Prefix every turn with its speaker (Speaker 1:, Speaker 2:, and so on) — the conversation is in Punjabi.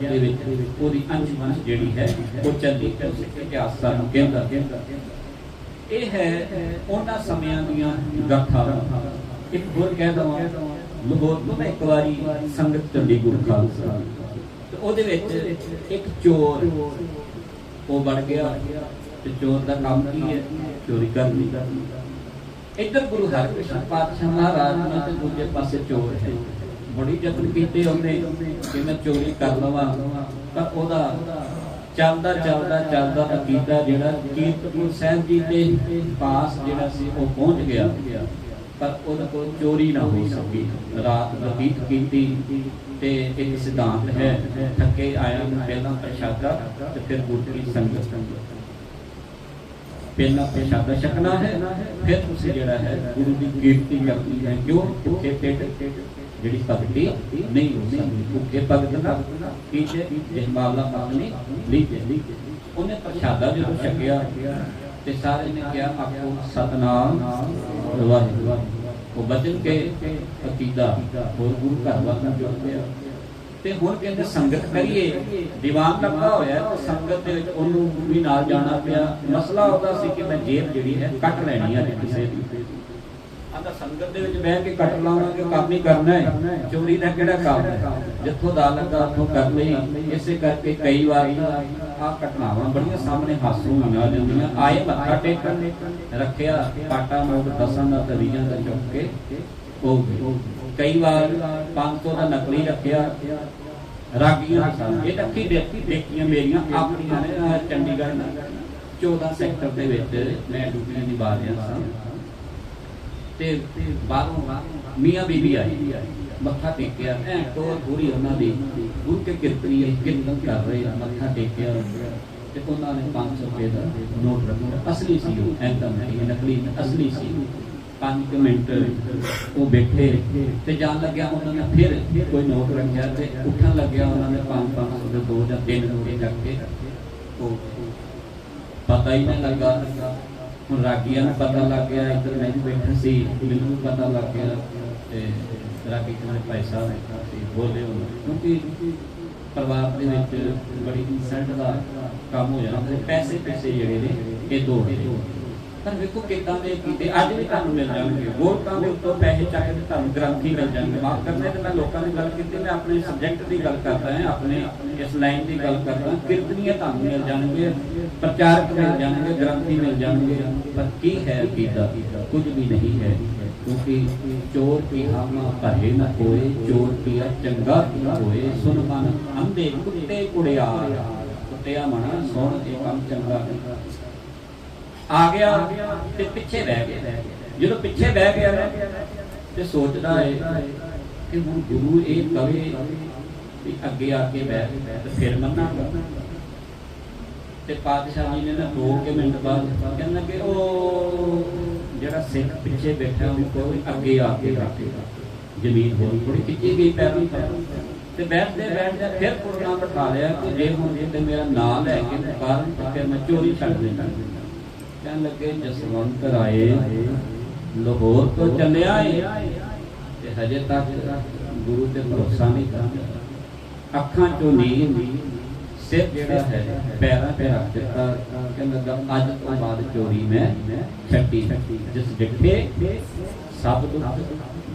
Speaker 1: ਦੇ ਵਿੱਚ ਉਹਦੀ ਅੰਸ਼ਵੰਸ਼ ਜਿਹੜੀ ਹੈ, ਉਹ ਚੱਲੀ ਤੇ ਇਤਿਹਾਸ ਸਾਨੂੰ ਕਹਿੰਦਾ ਇਹ ਹੈ ਉਹਨਾਂ ਸਮਿਆਂ ਦੀਆਂ ਗਾਥਾਵਾਂ ਇੱਕ ਹੋਰ ਕਹਿ ਦਵਾਂ, ਲਹੋਰ ਮੈਂ ਇੱਕ ਵਾਰੀ ਸੰਗਤ ਚੱਲੀ ਗੁਰੂ ਖਾਲਸਾ। ਤੇ ਉਹਦੇ ਵਿੱਚ ਇੱਕ ਚੋਰ, ਉਹ ਬਣ ਗਿਆ। ਤੇ ਚੋਰ ਦਾ ਕੰਮ ਕੀ ਹੈ? ਚੋਰੀ ਕਰਨੀ। ਇੱਧਰ ਗੁਰੂ ਹਰਕ੍ਰਿਸ਼ਨ ਪਾਤਸ਼ਾਹ ਮਹਾਰਾਜ ਨੇ ਤੇ ਦੂਜੇ ਪਾਸੇ ਚੋਰ ਹੈ। ਬੜੀ ਯਤਨ ਕੀਤੇ ਉਹਨੇ ਕਿ ਮੈਂ ਚੋਰੀ ਕਰ ਲਵਾਂ, ਤਾਂ ਉਹਦਾ ਚੱਲਦਾ ਚੱਲਦਾ ਚੱਲਦਾ ਅਕੀਦਾ ਜਿਹੜਾ ਕੀਰਤਪੁਰ ਸਾਹਿਬ ਜੀ ਦੇ ਪਾਸ ਜਿਹੜਾ ਸੀ, ਉਹ ਪਹੁੰਚ ਗਿਆ। ਪਰ ਉਹਦੇ ਕੋਲ ਚੋਰੀ ਨਾ ਹੋ ਸਕੀ। ਰਾਤ ਬਤੀਤ ਕੀਤੀ ਤੇ ਇੱਕ ਸਿਧਾਂਤ ਹੈ, ਥੱਕੇ ਆਇਆ ਪਹਿਲਾਂ ਪ੍ਰਸ਼ਾਦਾ ਤੇ ਫਿਰ ਗੁਰੂ ਸੰਗਤ। ਪਹਿਲਾਂ ਪ੍ਰਸ਼ਾਦਾ ਛਕਣਾ ਹੈ, ਫਿਰ ਤੁਸੀਂ ਜਿਹੜਾ ਹੈ ਗੁਰੂ ਦੀ ਕੀਰਤੀ ਕਰਨੀ ਹੈ। ਕਿਉਂ? ਭੁੱਖੇ ਪੇਟ ਜਿਹੜੀ ਭਗਤੀ ਨਹੀਂ ਹੋ ਸਕਦੀ। ਭੁੱਖੇ ਭਗਤ ਨਾ ਕੀਜੇ ਜਹਮਾਲਾ ਆਪਣੀ ਲੀਜੇ ਉਹਨੇ ਪ੍ਰਸ਼ਾਦਾ ਜਦੋਂ ਛਕਿਆ ਤੇ ਸਾਰੇ ਨੇ ਕਿਹਾ ਆਪੋ ਸਤਨਾਮ ਵਾਹਿਗੁਰੂ। ਉਹ ਬਚਨ ਕੇ ਅਕੀਦਾ, ਹੋਰ ਗੁਰੂ ਘਰ ਵੱਲ ਨੂੰ ਜੁੜ ਗਿਆ। ਤੇ ਹੁਣ ਕਹਿੰਦੇ ਸੰਗਤ ਕਰੀਏ। ਦੀਵਾਨ ਲੱਗਾ ਹੋਇਆ, ਤੇ ਸੰਗਤ ਦੇ ਵਿੱਚ ਉਹਨੂੰ ਵੀ ਨਾਲ ਜਾਣਾ ਪਿਆ। ਮਸਲਾ ਉਹਦਾ ਸੀ ਕਿ ਮੈਂ ਜੇਬ ਜਿਹੜੀ ਹੈ ਕੱਟ ਲੈਣੀ ਹੈ ਕਿਸੇ ਦੀ। ਆਂਦਾ ਸੰਗਤ ਦੇ ਵਿੱਚ ਬਹਿ ਕੇ ਕੱਟ ਲਾਵਾਂਗੇ, ਕੰਮ ਹੀ ਕਰਨਾ ਹੈ। ਚੋਰੀ ਦਾ ਕਿਹੜਾ ਕੰਮ ਹੈ? ਜਿੱਥੋਂ ਦਾ ਲੱਗਾ ਉੱਥੋਂ ਕਰ ਲਈ, ਇਸੇ ਕਰਕੇ ਕਈ ਵਾਰ ਆ ਘਟਨਾਵਾਂ ਬੜੀਆਂ ਸਾਹਮਣੇ ਹਾਸੂ ਆ ਜਾਂਦੀਆਂ। ਆਏ ਮੱਥਾ ਟੇਕਣ, ਰੱਖਿਆ ਪਾਟਾ ਨੋਟ ਦਸਾਂ ਦਾ ਤੇ ਦਾ ਚੁੱਕ ਕੇ ਉਹ ਗਏ। ਕਈ ਵਾਰ 500 ਦਾ ਨਕਲੀ ਰੱਖਿਆ, ਰਾਗੀਆਂ ਇਹ ਅੱਖੀ ਦੇਖੀ ਦੇਖੀਆਂ ਮੇਰੀਆਂ ਆਪਣੀਆਂ ਨੇ ਚੰਡੀਗੜ੍ਹ 14 ਸੈਕਟਰ ਦੇ ਵਿੱਚ ਮੈਂ ਡਿਊਟੀ ਨਿਭਾ ਰਿਹਾ ਸਾਂ। ਤੇ ਬਾਹਰੋਂ ਮੀਆਂ ਬੀਬੀ ਆਈ। ਮੱਥਾ ਟੇਕਿਆ। ਐ ਟੋਰ ਪੂਰੀ ਉਹਨਾਂ ਦੀ। ਗੁਰੂ ਕੇ ਕੀਰਤਨੀ ਕੀਰਤਨ ਕਰ ਰਹੇ ਮੱਥਾ ਟੇਕਿਆ। ਤੇ ਉਹਨਾਂ ਨੇ 500 ਰੁਪਏ ਦਾ ਨੋਟ ਰੱਖਿਆ। ਅਸਲੀ ਸੀ ਉਹ ਐਂਦਾ ਨਹੀਂ ਨਕਲੀ ਅਸਲੀ ਸੀ। 5 ਮਿੰਟ ਉਹ ਬੈਠੇ ਤੇ ਜਾਣ ਲੱਗਿਆ ਉਹਨਾਂ ਨੇ ਫਿਰ ਕੋਈ ਨੋਟ ਰੱਖਿਆ ਤੇ ਉੱਠਣ ਲੱਗਿਆ ਉਹਨਾਂ ਨੇ 5 500 ਦੇ ਦੋ ਜਾਂ ਤਿੰਨ ਰੁਪਏ ਚੱਕ ਕੇ। ਉਹ ਪਤਾ ਹੀ ਨਹੀਂ ਲੱਗਾ। ਹੁਣ ਰਾਗੀਆਂ ਨੂੰ ਪਤਾ ਲੱਗ ਗਿਆ, ਇੱਧਰ ਮੈਂ ਬੈਠਾ ਸੀ, ਮੈਨੂੰ ਪਤਾ ਲੱਗ ਗਿਆ ਤੇ ਰਾਗੀ ਕੋਲ ਪੈਸਾ ਸੀ ਬੋਲੇ ਉਹ ਕਿਉਂਕਿ ਪਰਿਵਾਰ ਦੇ ਵਿੱਚ ਬੜੀ ਇਨਸਲਟ ਦਾ ਕੰਮ ਹੋ ਜਾਂਦਾ ਪੈਸੇ ਪੈਸੇ ਜਿਹੜੇ ਨੇ, ਇਹ ਦੋ ਨੇ। ਪਰ ਵੇਖੋ ਕਿਦਾਂ ਦੇ ਕੀਤੇ ਅੱਜ ਵੀ ਤੁਹਾਨੂੰ ਮਿਲ ਜਾਣਗੇ। ਵੋਟਾਂ ਦੇ ਉੱਤੋਂ ਪੈਸੇ ਚੱਕ ਕੇ ਤੁਹਾਨੂੰ ਗ੍ਰੰਥੀ ਮਿਲ ਜਾਣਗੇ। ਮਾਫ ਕਰਨਾ ਤੇ ਮੈਂ ਲੋਕਾਂ ਦੀ ਗੱਲ ਕੀਤੀ, ਮੈਂ ਆਪਣੇ ਸਬਜੈਕਟ ਦੀ ਗੱਲ ਕਰਦਾ ਹਾਂ, ਆਪਣੇ ਇਸ ਲਾਈਨ ਦੀ ਗੱਲ ਕਰਦਾ ਕੀਰਤਨੀਏ ਤੁਹਾਨੂੰ ਮਿਲ ਜਾਣਗੇ, ਪ੍ਰਚਾਰਕ ਮਿਲ ਜਾਣਗੇ ਗ੍ਰੰਥੀ ਮਿਲ ਜਾਣਗੇ। ਪਰ ਕੀ ਹੈ ਅਕੀਦਾ ਕੁਝ ਵੀ ਨਹੀਂ ਹੈ। ਕਿਉਂਕਿ ਚੋਰ ਕੀ ਹਾਮਾ ਭਰੇ ਨਾ ਕੋਏ ਚੋਰ ਕੀ ਚੰਗਾ ਕੀ ਹੋਏ। ਸੁਨ ਮਨ ਅੰਧੇ ਕੁੱਤੇ ਕੁੜਿਆ ਕੁੱਤਿਆ ਮਣਾ ਸੁਣ ਇਹ ਕੰਮ ਚੰਗਾ। ਆ ਗਿਆ ਤੇ ਪਿੱਛੇ ਬਹਿ ਗਿਆ। ਜਦੋਂ ਪਿੱਛੇ ਬਹਿ ਗਿਆ ਨਾ, ਤੇ ਸੋਚਦਾ ਹੈ ਕਿ ਹੁਣ ਗੁਰੂ ਇਹ ਕਵੇ ਵੀ ਅੱਗੇ ਆ ਕੇ ਬਹਿ ਤੇ ਫਿਰ ਮੰਨਾਂਗਾ। ਤੇ ਪਾਤਸ਼ਾਹ ਜੀ ਨੇ ਨਾ ਦੋ ਮਿੰਟ ਬਾਅਦ ਕਹਿੰਦਾ ਕਿ ਉਹ ਜਿਹੜਾ ਸਿੱਖ ਪਿੱਛੇ ਬੈਠਾ ਉਹ ਕੋਈ ਅੱਗੇ ਆ ਕੇ ਬੈਠੇਗਾ ਜ਼ਮੀਨ ਹੋਰ ਥੋੜੀ ਖਿੱਚੀ ਗਈ ਪੈਰਾਂ ਤੋਂ। ਤੇ ਬੈਠਦੇ ਬੈਠਦੇ ਫਿਰ ਪੁਰਨਾ ਬਿਠਾ ਲਿਆ ਕਿ ਜੇ ਹੁਣ ਤੇ ਮੇਰਾ ਨਾਂ ਲੈ ਕੇ ਕਾਰਨ ਤਾਂ ਮੈਂ ਚੋਰੀ ਛੱਡ ਦੇਣਾ ਕਹਿਣ ਲੱਗੇ, ਜਸਵੰਤ ਰਾਏ, ਲਾਹੌਰ ਤੋਂ ਚੱਲਿਆ ਏ ਤੇ ਹਜੇ ਤੱਕ ਗੁਰੂ ਤੇ ਭਰੋਸਾ ਨਹੀਂ ਕਰਦਾ ਅੱਖਾਂ ਚੋਂ ਨੀਂਦ, ਸਿਰ ਜਿਹੜਾ ਹੈ, ਪੈਰਾਂ ਤੇ ਰੱਖ ਦਿੱਤਾ। ਕਹਿਣ ਲੱਗਾ ਅੱਜ ਤੋਂ ਬਾਅਦ ਚੋਰੀ ਮੈਂ ਛੱਡੀ। ਜਿਸ ਡਿੱਠੇ, ਸਭ ਦੁੱਖ